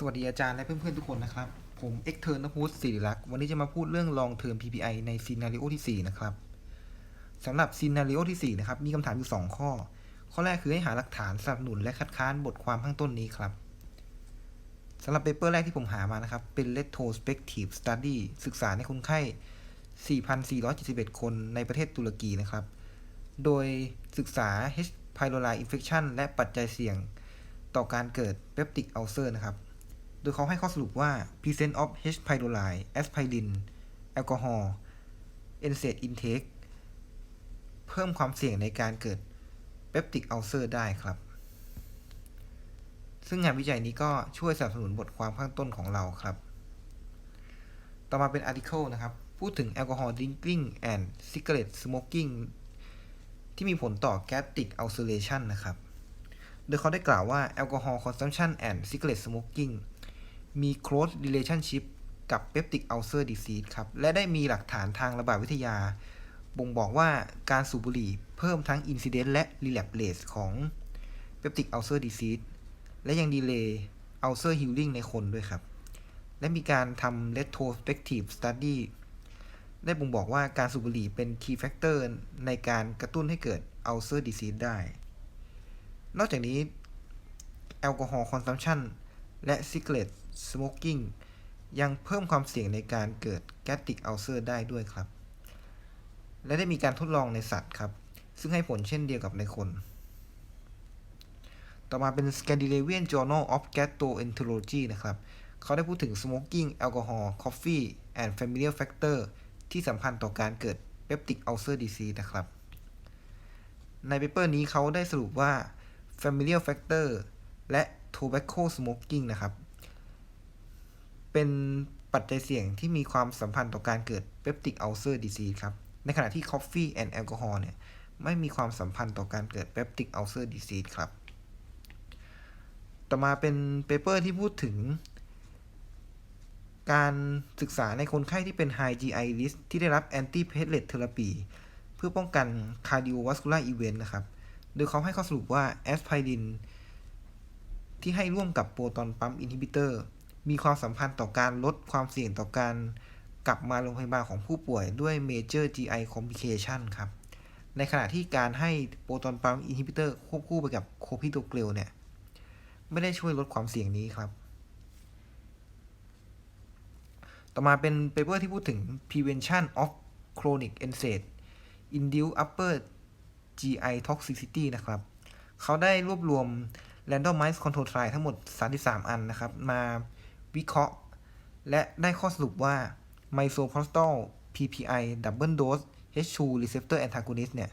สวัสดีอาจารย์และเพื่อนๆทุกคนนะครับ ผมเอ็กเทอร์นพูดศิริลักษ์วันนี้จะมาพูดเรื่อง long term PPI ในซีนารีโอที่ 4 นะครับสำหรับซีนารีโอที่ 4 นะครับ มีคำถามอยู่ 2 ข้อ ข้อแรกคือให้หาหลักฐานสนับสนุนและคัดค้านบทความข้างต้นนี้ครับสำหรับเปเปอร์แรกที่ผมหามานะครับ เป็น retrospective study ศึกษาในคนไข้ 4,471 คนในประเทศตุรกีนะครับ โดยศึกษา H. pylori infection และปัจจัยเสี่ยง ต่อการเกิด peptic ulcer นะครับ โดยเขาให้ข้อสรุปว่า present of H. pylori aspirin แอลกอฮอล์ NSAID intake เพิ่มความเสี่ยงในการเกิด peptic ulcer ได้ครับ ซึ่งงานวิจัยนี้ก็ช่วยสนับสนุนบทความข้างต้นของเราครับ ต่อมาเป็น article นะครับ พูดถึงแอลกอฮอล์ drinking and cigarette smoking ที่มีผลต่อ gastric ulceration นะครับ โดยเขาได้กล่าวว่า alcohol consumption and cigarette smoking มี close relationship กับ peptic ulcer disease ครับ และได้มีหลักฐานทางระบาดวิทยา บ่งบอกว่าการสูบบุหรี่เพิ่มทั้ง incidence และ relapse rate ของ peptic ulcer disease และยัง delay ulcer healing ในคนด้วยครับ และมีการทำ retrospective study ได้บ่งบอกว่าการสูบบุหรี่เป็น key factor ในการกระตุ้นให้เกิด ulcer disease ได้ นอกจากนี้แอลกอฮอล์คอนซัมชัน และซิกเลตสโมกกิ้งยังเพิ่มความเสี่ยงในการเกิดแกสติกอัลเซอร์ได้ด้วยครับ และได้มีการทดลองในสัตว์ครับ ซึ่งให้ผลเช่นเดียวกับในคน ต่อมาเป็น Scandinavian Journal of Gastroenterology นะครับ เขาได้พูดถึง smoking alcohol coffee and familial factor ที่สัมพันธ์ต่อการเกิด peptic ulcer disease นะครับ ในเปเปอร์นี้เขาได้สรุปว่า familial factor และ tobacco smoking นะครับ เป็นปัจจัยเสี่ยงที่มีความสัมพันธ์ต่อการเกิด peptic ulcer disease ครับ ในขณะที่ coffee and alcohol เนี่ย ไม่มีความสัมพันธ์ต่อการเกิด peptic ulcer disease ครับ ต่อมาเป็นเปเปอร์ที่พูดถึง การศึกษาในคนไข้ที่เป็น high GI risk ที่ได้รับ anti-platelet therapy เพื่อป้องกัน cardiovascular event นะครับ โดยเขาให้ข้อสรุปว่า aspirin ที่ให้ร่วมกับโปรตอนปั๊มอินฮิบิเตอร์ มีความสัมพันธ์ต่อการลดความเสี่ยงต่อการกลับมาโรงพยาบาลของผู้ป่วยด้วย major GI complication ครับ ในขณะที่การให้โปรตอนปั๊มอินฮิบิเตอร์ควบคู่ไปกับโคพิโตเกลเนี่ย ไม่ได้ช่วยลดความเสี่ยงนี้ครับ ต่อมาเป็นเปเปอร์ที่พูดถึง prevention of chronic NSAID induced upper GI toxicity นะครับ เขาได้รวบรวม randomized control trial ทั้งหมด 33 อันนะครับ มาวิเคราะห์ และได้ข้อสรุปว่า misoprostol PPI double dose H2 receptor antagonist เนี่ย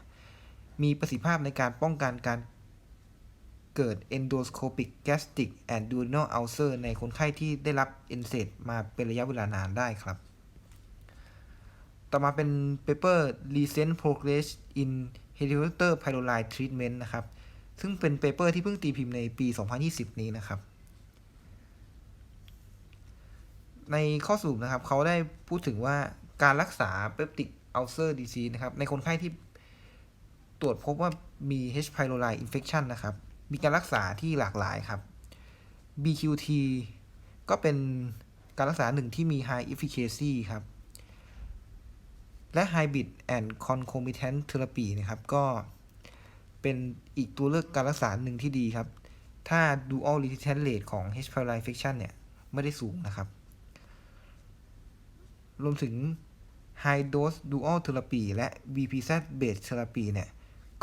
มีประสิทธิภาพในการป้องกันการเกิด endoscopic gastric and duodenal ulcer ในคนไข้ที่ได้รับ NSAID มาเป็นระยะเวลานานได้ครับ ต่อมาเป็น paper recent progress in helicobacter pylori treatment นะครับ ซึ่งเป็น paper ที่เพิ่งตีพิมพ์ในปี 2020 นี้นะครับ ในข้อสรุปนะครับ เขาได้พูดถึงว่าการรักษา peptic ulcer disease นะครับ ในคนไข้ที่ตรวจพบว่ามี H. pylori infection นะครับ มีการรักษาที่หลากหลายครับ BQT ก็เป็นการรักษาหนึ่งที่มี high efficacy ครับ และ hybrid and concomitant therapy นะครับ ก็ เป็นอีกตัวเลือกการรักษาหนึ่งที่ดีครับ ถ้า dual resistance rate ของ H. pylori infection เนี่ย ไม่ได้สูงนะครับ รวมถึง high dose dual therapy และ VPZ based therapy เนี่ย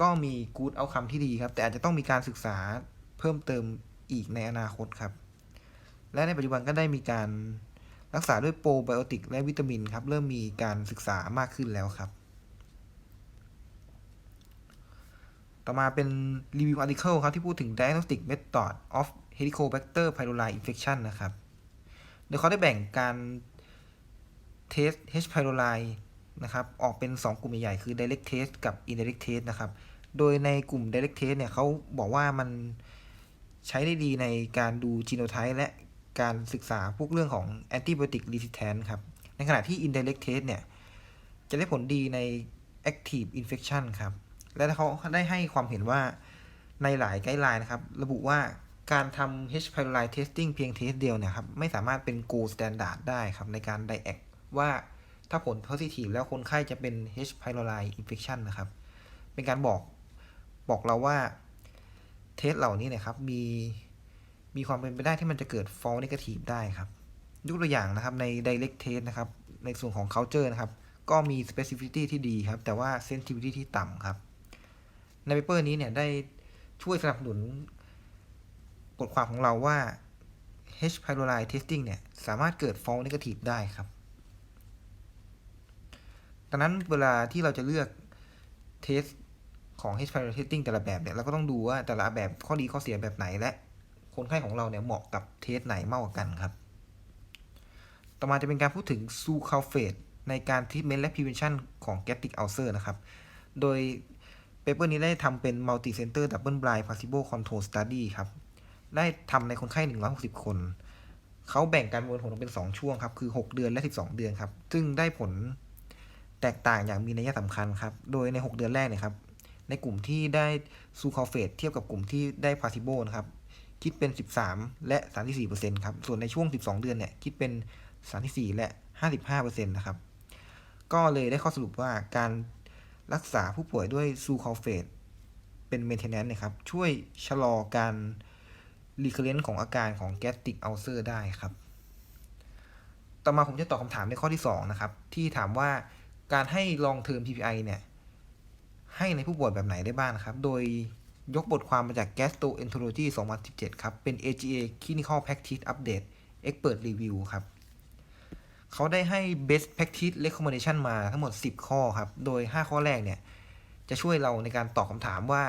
ก็มี good outcome ที่ดีครับ แต่อาจจะต้องมีการศึกษาเพิ่มเติมอีกในอนาคตครับ และในปัจจุบันก็ได้มีการรักษาด้วยโปรไบโอติกและวิตามินครับ เริ่มมีการศึกษามากขึ้นแล้วครับ ต่อมาเป็นรีวิวอาร์ติเคิลครับที่พูดถึง diagnostic method of helicobacter pylori infection นะครับ โดยเขาได้แบ่งการเทส H. pylori นะครับออกเป็น 2 กลุ่มใหญ่ๆคือ direct test กับ indirect test นะครับ โดยในกลุ่ม direct test เนี่ยเขาบอกว่ามันใช้ได้ดีในการดู genotype และการศึกษาพวกเรื่องของ antibiotic resistance ครับ ในขณะที่ indirect test เนี่ย จะได้ผลดีใน active infection ครับ และเขาได้ให้ความเห็นว่าในหลายไกด์ไลน์นะครับ ระบุว่าการทำ H. pylori testing เพียงเทสเดียวเนี่ยครับ ไม่สามารถเป็น gold standard ได้ครับ ในการ diac ว่าถ้าผล positive แล้วคนไข้จะเป็น H. pylori infection นะครับ เป็นการบอกบอกเราว่าเทสเหล่านี้เนี่ยครับมีมีความเป็นไปได้ที่มันจะเกิด false negative ได้ครับ ยกตัวอย่างนะครับใน direct test นะครับ ในส่วนของ culture นะครับ ก็มี specificity ที่ดีครับ แต่ว่า sensitivity ที่ต่ำครับ ในเปเปอร์นี้เนี่ยได้ช่วยสนับสนุนบทความของเราว่า H. pylori testing เนี่ย สามารถเกิด false negative ได้ครับ ดังนั้นเวลาที่เราจะเลือกเทสของ H. pylori testing แต่ละแบบเนี่ย เราก็ต้องดูว่าแต่ละแบบข้อดีข้อเสียแบบไหนและ คนไข้ของเราเนี่ยเหมาะกับเทสไหนมากกว่ากันครับ ต่อมาจะเป็นการพูดถึงซูคาเฟตในการ treatment และ prevention ของ gastric ulcer นะครับ โดย เปเปอร์นี้ได้ทำเป็น multi center double blind placebo control study ครับ ได้ทำในคนไข้ 160 คน เขาแบ่งการประเมินผลออกเป็น 2 ช่วงครับ คือ 6 เดือนและ 12 เดือนครับ ซึ่งได้ผลแตกต่างอย่างมีนัยสำคัญครับ โดยใน 6 เดือนแรกเนี่ยครับ ในกลุ่มที่ได้ซูคาเฟตเทียบกับกลุ่มที่ได้พาซิโบนะครับ คิดเป็น 13 และ 34%ครับ ส่วนในช่วง 12 เดือนเนี่ย คิดเป็น 34 และ 55%นะครับ ก็เลยได้ข้อสรุปว่าการ รักษาผู้ป่วยด้วยซูคาเฟตเป็นเมนเทนแนนซ์นะครับ ช่วยชะลอการรีเคเ e น c ของอาการของแกสติกอัลเซอร์ได้ครับ ต่อมาผมจะตอบคำถามในข้อที่ 2 นะครับ ที่ถามว่าการให้ลองเทอม PPI เนี่ย ให้ในผู้ป่วยแบบไหนได้บ้างครับ โดยยกบทความมาจาก Gastroenterology 2017 ครับ เป็น AGA Clinical Practice Update Expert Review ครับ เขาได้ให้ best practice recommendation มาทั้งหมด 10 ข้อครับ โดย 5 ข้อแรกเนี่ย จะช่วยเราในการตอบคำถามว่า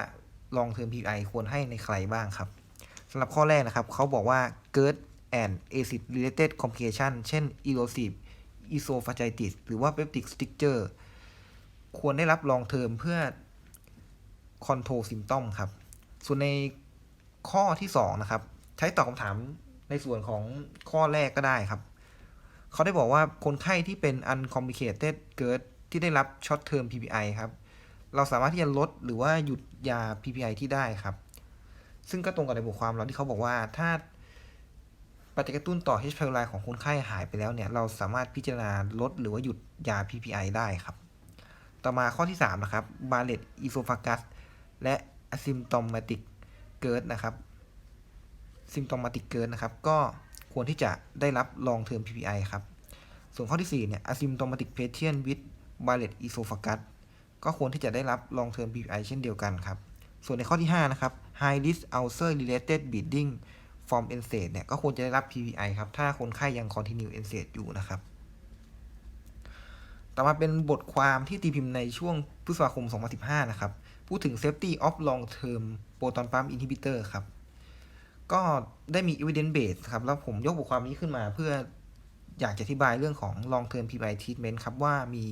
ลองเทอม PPI ควรให้ในใครบ้างครับสำหรับข้อแรกนะครับ เขาบอกว่า GERD and acid related complication เช่น erosive esophagitis หรือว่า peptic stricture ควรได้รับลองเทอมเพื่อ control symptom ครับ ส่วนในข้อที่ 2 นะครับ ใช้ตอบคำถามในส่วนของข้อแรกก็ได้ครับ เขาได้บอกว่าคนไข้ที่เป็น uncomplicated GERD ที่ได้รับ short term PPI ครับ เราสามารถที่จะลดหรือว่าหยุดยา PPI ที่ได้ครับ ซึ่งก็ตรงกับในบทความเราที่เขาบอกว่าถ้าปัจจัยกระตุ้นต่อ H. pylori ของคนไข้หายไปแล้วเนี่ย เราสามารถพิจารณาลดหรือว่าหยุดยา PPI ได้ครับ ต่อมาข้อที่ 3 นะครับ Barrett esophagus และ asymptomatic GERD นะครับ symptomatic GERD นะครับ ก็ ควรที่จะได้รับ long term PPI ครับ ส่วนข้อที่ 4 เนี่ย asymptomatic patient with Barrett esophagus ก็ควรที่จะได้รับ long term PPI เช่นเดียวกันครับ ส่วนในข้อที่ 5 นะครับ high risk ulcer related bleeding from NSAID เนี่ยก็ควรจะได้รับ PPI ครับ ถ้าคนไข้ยัง continue NSAID อยู่นะครับ ต่อมาเป็นบทความที่ตีพิมพ์ในช่วงพฤษภาคม 2015 นะครับ พูดถึง safety of long term proton pump inhibitor ครับ ก็ได้มี evidence base ครับ แล้วผมยกบทความนี้ขึ้นมาเพื่ออยากจะอธิบายเรื่องของ long term PPI treatment ครับ ว่ามี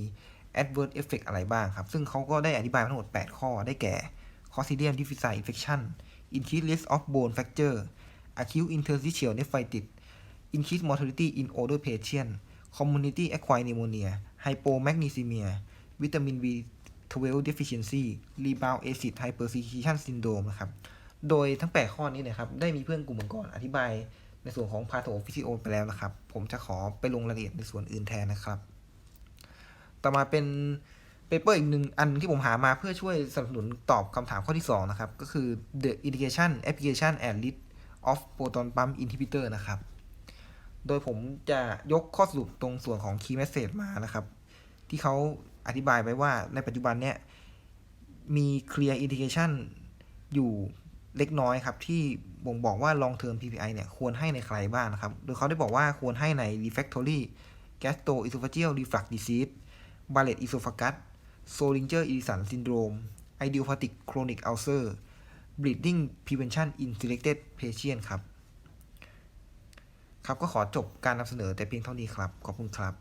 adverse effect อะไรบ้างครับ ซึ่งเขาก็ได้อธิบายทั้งหมด 8 ข้อได้แก่ Clostridium difficile infection increased risk of bone fracture acute interstitial nephritis increased mortality in older patient community acquired pneumonia hypomagnesemia vitamin B12 deficiency rebound acid hypersecretion syndrome นะครับ โดยทั้ง 8 ข้อนี้นะครับ ได้มีเพื่อนกลุ่มก่อนอธิบาย ในส่วนของพาโ o ฟิซิโอไปแล้วนะครับ ผมจะขอไปลงรายละเอียดในส่วนอื่นแทนนะครับ ต่อมาเป็นเปเปอร์อีกหนึ่งอันที่ผมหามาเพื่อช่วยสนับสนุนตอบคำถามข้อที่ 2 นะครับ ก็คือ the indication application and list of proton pump inhibitor นะครับ โดยผมจะยกข้อสรุปตรงส่วนของ key message มานะครับ ที่เขาอธิบายไว้ว่าในปัจจุบันเนี่ยมี clear indication อยู่ เล็กน้อยครับที่บ่งบอกว่า long term PPI เนี่ยควรให้ในใครบ้างนะครับ โดยเขาได้บอกว่าควรให้ใน refractory gastroesophageal reflux disease Barrett esophagus Solinger Ellison syndrome idiopathic chronic ulcer bleeding prevention in selected patient ครับ ครับก็ขอจบการนำเสนอแต่เพียงเท่านี้ครับ ขอบคุณครับ